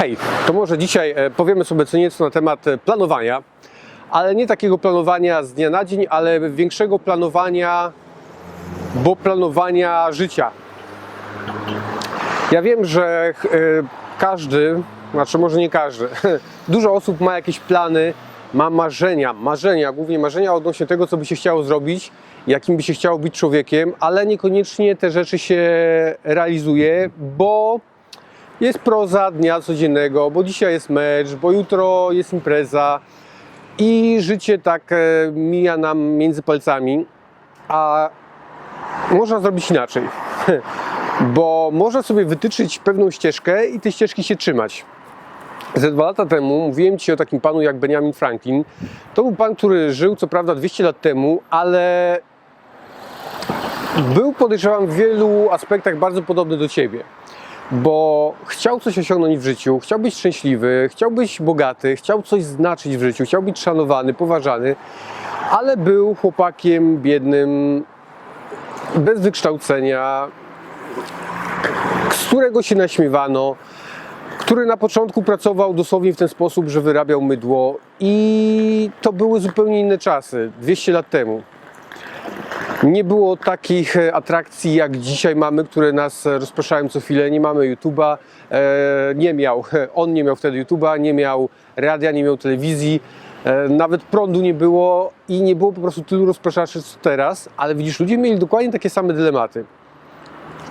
Hej, to może dzisiaj e, powiemy sobie co nieco na temat e, planowania, ale nie takiego planowania z dnia na dzień, ale większego planowania, bo planowania życia. Ja wiem, że e, każdy, znaczy może nie każdy, dużo osób ma jakieś plany, ma marzenia, marzenia, głównie marzenia odnośnie tego, co by się chciało zrobić, jakim by się chciało być człowiekiem, ale niekoniecznie te rzeczy się realizuje, bo jest proza dnia codziennego, bo dzisiaj jest mecz, bo jutro jest impreza i życie tak e, mija nam między palcami, a można zrobić inaczej. Bo można sobie wytyczyć pewną ścieżkę i tej ścieżki się trzymać. Ze dwa lata temu mówiłem Ci o takim panu jak Benjamin Franklin. To był pan, który żył co prawda 200 lat temu, ale był podejrzewam w wielu aspektach bardzo podobny do Ciebie. Bo chciał coś osiągnąć w życiu, chciał być szczęśliwy, chciał być bogaty, chciał coś znaczyć w życiu, chciał być szanowany, poważany, ale był chłopakiem biednym, bez wykształcenia, z którego się naśmiewano, który na początku pracował dosłownie w ten sposób, że wyrabiał mydło i to były zupełnie inne czasy, 200 lat temu. Nie było takich e, atrakcji jak dzisiaj mamy, które nas e, rozpraszają co chwilę. Nie mamy YouTube'a, e, nie miał, on nie miał wtedy YouTube'a, nie miał radia, nie miał telewizji, nawet prądu nie było i nie było po prostu tylu rozpraszaczy co teraz, ale widzisz, ludzie mieli dokładnie takie same dylematy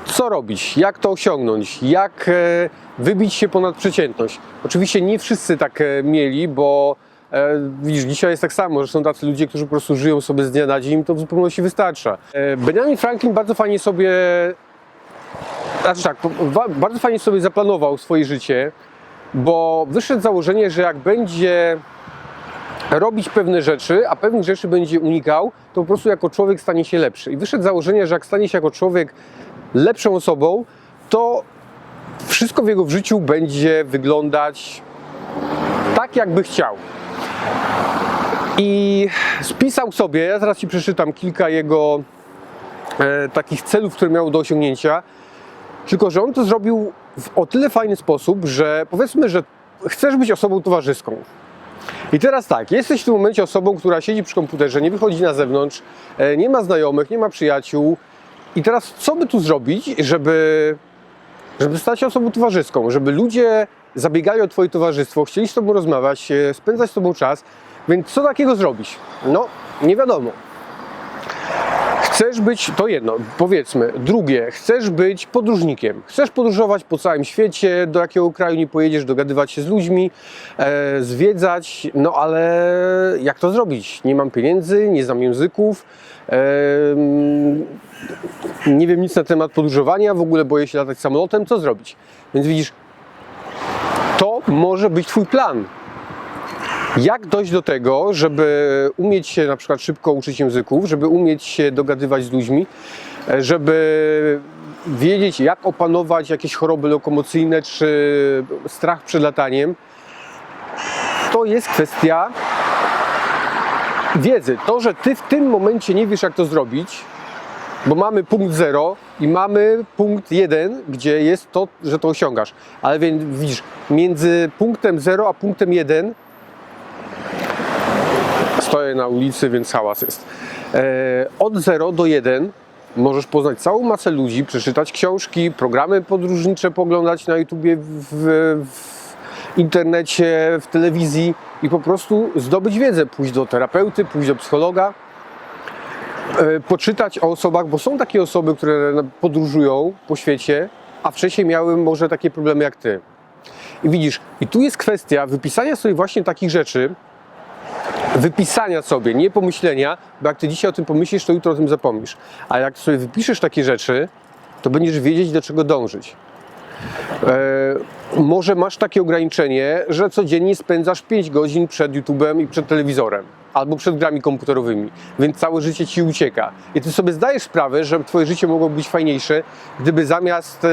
co robić, jak to osiągnąć, jak wybić się ponad przeciętność. Oczywiście nie wszyscy tak mieli, bo widzisz, dzisiaj jest tak samo, że są tacy ludzie, którzy po prostu żyją sobie z dnia na dzień, to w zupełności wystarcza. E, Benjamin Franklin bardzo fajnie sobie, znaczy tak, bardzo fajnie sobie zaplanował swoje życie, bo wyszedł z założenia, że jak będzie robić pewne rzeczy, a pewnych rzeczy będzie unikał, to po prostu jako człowiek stanie się lepszy. I wyszedł z założenia, że jak stanie się jako człowiek lepszą osobą, to wszystko w jego życiu będzie wyglądać tak, jakby chciał. I spisał sobie, ja teraz Ci przeczytam kilka jego e, takich celów, które miał do osiągnięcia, tylko że on to zrobił w o tyle fajny sposób, że powiedzmy, że chcesz być osobą towarzyską. I teraz tak, jesteś w tym momencie osobą, która siedzi przy komputerze, nie wychodzi na zewnątrz, e, nie ma znajomych, nie ma przyjaciół. I teraz co by tu zrobić, żeby, żeby stać się osobą towarzyską, żeby ludzie zabiegali o Twoje towarzystwo, chcieli z Tobą rozmawiać, e, spędzać z Tobą czas. Więc co takiego zrobić? No, nie wiadomo. Chcesz być, to jedno, powiedzmy. Drugie, chcesz być podróżnikiem. Chcesz podróżować po całym świecie, do jakiego kraju nie pojedziesz, dogadywać się z ludźmi, e, zwiedzać, no ale jak to zrobić? Nie mam pieniędzy, nie znam języków, e, nie wiem nic na temat podróżowania, w ogóle boję się latać samolotem, co zrobić? Więc widzisz, to może być Twój plan. Jak dojść do tego, żeby umieć się na przykład szybko uczyć języków, żeby umieć się dogadywać z ludźmi, żeby wiedzieć, jak opanować jakieś choroby lokomocyjne czy strach przed lataniem, to jest kwestia wiedzy. To, że ty w tym momencie nie wiesz, jak to zrobić, bo mamy punkt 0 i mamy punkt 1, gdzie jest to, że to osiągasz. Ale więc widzisz, między punktem 0 a punktem 1 stoję na ulicy, więc hałas jest. E, od 0 do 1 możesz poznać całą masę ludzi, przeczytać książki, programy podróżnicze poglądać na YouTubie, w, w internecie, w telewizji i po prostu zdobyć wiedzę, pójść do terapeuty, pójść do psychologa, poczytać o osobach, bo są takie osoby, które podróżują po świecie, a wcześniej miały może takie problemy jak ty. I widzisz, i tu jest kwestia wypisania sobie właśnie takich rzeczy, wypisania sobie, nie pomyślenia, bo jak ty dzisiaj o tym pomyślisz, to jutro o tym zapomnisz. A jak sobie wypiszesz takie rzeczy, to będziesz wiedzieć, do czego dążyć. E, może masz takie ograniczenie, że codziennie spędzasz 5 godzin przed YouTube'em i przed telewizorem, albo przed grami komputerowymi, więc całe życie ci ucieka. I ty sobie zdajesz sprawę, że twoje życie mogło być fajniejsze, gdyby zamiast e,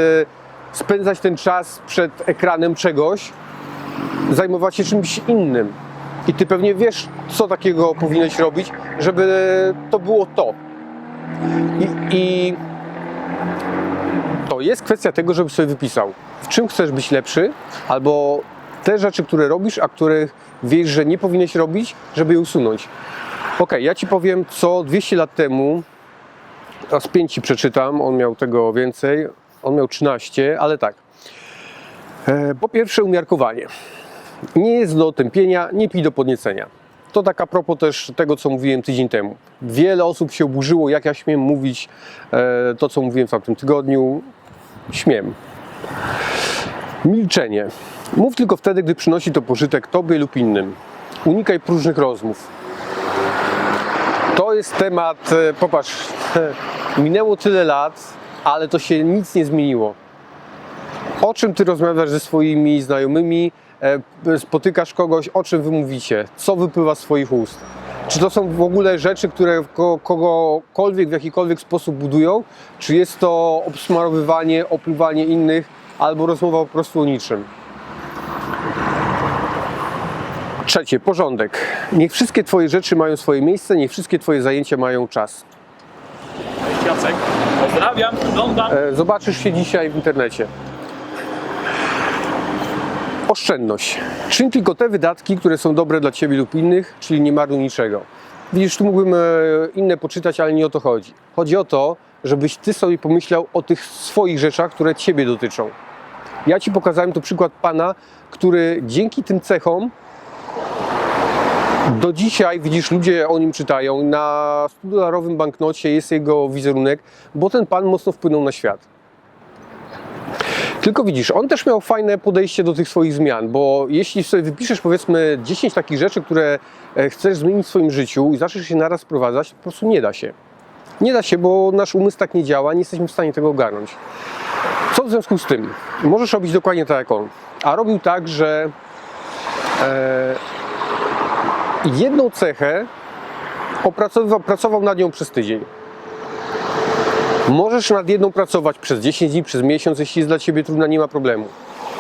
spędzać ten czas przed ekranem czegoś, zajmować się czymś innym. I ty pewnie wiesz, co takiego powinieneś robić, żeby to było to. I, i to jest kwestia tego, żebyś sobie wypisał, w czym chcesz być lepszy, albo te rzeczy, które robisz, a których wiesz, że nie powinieneś robić, żeby je usunąć. Ok, ja ci powiem, co 200 lat temu, z 5 ci przeczytam, on miał tego więcej, on miał 13, ale tak. E, Po pierwsze, umiarkowanie. Nie jest do tępienia, nie pij do podniecenia. To tak a propos też tego, co mówiłem tydzień temu. Wiele osób się oburzyło, jak ja śmiem mówić e, to, co mówiłem w tamtym tygodniu. Śmiem. Milczenie. Mów tylko wtedy, gdy przynosi to pożytek tobie lub innym. Unikaj próżnych rozmów. To jest temat, e, popatrz, minęło tyle lat, ale to się nic nie zmieniło. O czym ty rozmawiasz ze swoimi znajomymi, e, spotykasz kogoś, o czym wy mówicie, co wypływa z swoich ust. Czy to są w ogóle rzeczy, które ko- kogokolwiek w jakikolwiek sposób budują, czy jest to obsmarowywanie, opluwanie innych, albo rozmowa po prostu o niczym. Trzecie, porządek. Niech wszystkie Twoje rzeczy mają swoje miejsce, niech wszystkie Twoje zajęcia mają czas. Jacek, pozdrawiam, oglądam. E, Zobaczysz się dzisiaj w internecie. Oszczędność. Czyń tylko te wydatki, które są dobre dla Ciebie lub innych, czyli nie marnuj niczego. Widzisz, tu mógłbym e, inne poczytać, ale nie o to chodzi. Chodzi o to, żebyś Ty sobie pomyślał o tych swoich rzeczach, które Ciebie dotyczą. Ja Ci pokazałem tu przykład Pana, który dzięki tym cechom do dzisiaj, widzisz, ludzie o nim czytają. Na 100-dolarowym banknocie jest jego wizerunek, bo ten pan mocno wpłynął na świat. Tylko widzisz, on też miał fajne podejście do tych swoich zmian, bo jeśli sobie wypiszesz powiedzmy 10 takich rzeczy, które e, chcesz zmienić w swoim życiu i zaczniesz się naraz wprowadzać, po prostu nie da się. Nie da się, bo nasz umysł tak nie działa, nie jesteśmy w stanie tego ogarnąć. Co w związku z tym? Możesz robić dokładnie tak jak on. A robił tak, że e, jedną cechę opracowywał, pracował nad nią przez tydzień. Możesz nad jedną pracować przez 10 dni, przez miesiąc, jeśli jest dla Ciebie trudna, nie ma problemu.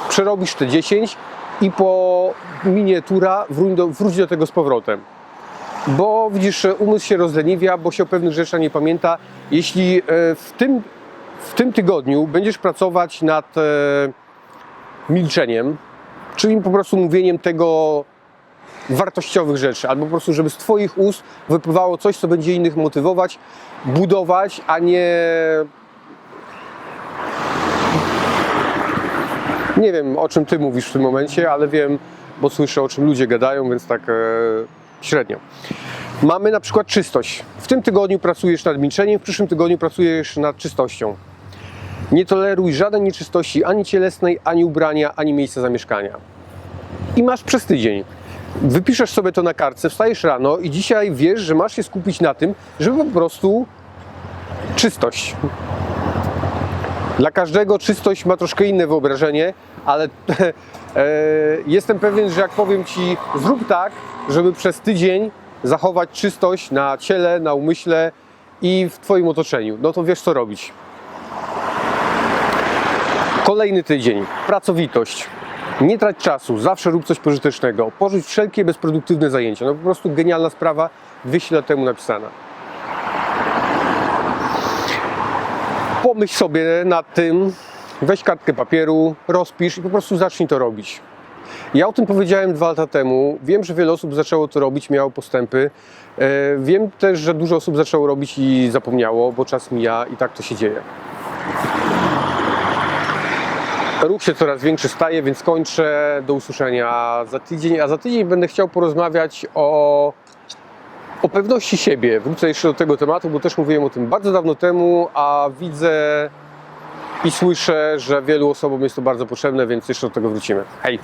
Przerobisz te 10 i po miniatura wróć do, wróć do tego z powrotem. Bo widzisz, umysł się rozleniwia, bo się o pewnych rzeczach nie pamięta. Jeśli e, w tym, w tym tygodniu będziesz pracować nad e, milczeniem, czyli po prostu mówieniem tego, wartościowych rzeczy, albo po prostu, żeby z Twoich ust wypływało coś, co będzie innych motywować, budować, a nie. Nie wiem, o czym Ty mówisz w tym momencie, ale wiem, bo słyszę, o czym ludzie gadają, więc tak e, średnio. Mamy na przykład czystość. W tym tygodniu pracujesz nad milczeniem, w przyszłym tygodniu pracujesz nad czystością. Nie toleruj żadnej nieczystości ani cielesnej, ani ubrania, ani miejsca zamieszkania. I masz przez tydzień wypiszesz sobie to na kartce, wstajesz rano i dzisiaj wiesz, że masz się skupić na tym, żeby po prostu czystość. Dla każdego czystość ma troszkę inne wyobrażenie, ale e, jestem pewien, że jak powiem Ci, zrób tak, żeby przez tydzień zachować czystość na ciele, na umyśle i w Twoim otoczeniu, no to wiesz co robić. Kolejny tydzień. Pracowitość. Nie trać czasu, zawsze rób coś pożytecznego. Porzuć wszelkie bezproduktywne zajęcia. No po prostu genialna sprawa, 200 lat temu napisana. Pomyśl sobie nad tym, weź kartkę papieru, rozpisz i po prostu zacznij to robić. Ja o tym powiedziałem dwa lata temu. Wiem, że wiele osób zaczęło to robić, miało postępy. E, Wiem też, że dużo osób zaczęło robić i zapomniało, bo czas mija i tak to się dzieje. Ruch się coraz większy staje, więc kończę. Do usłyszenia za tydzień. A za tydzień będę chciał porozmawiać o, o pewności siebie. Wrócę jeszcze do tego tematu, bo też mówiłem o tym bardzo dawno temu, a widzę i słyszę, że wielu osobom jest to bardzo potrzebne, więc jeszcze do tego wrócimy. Hej!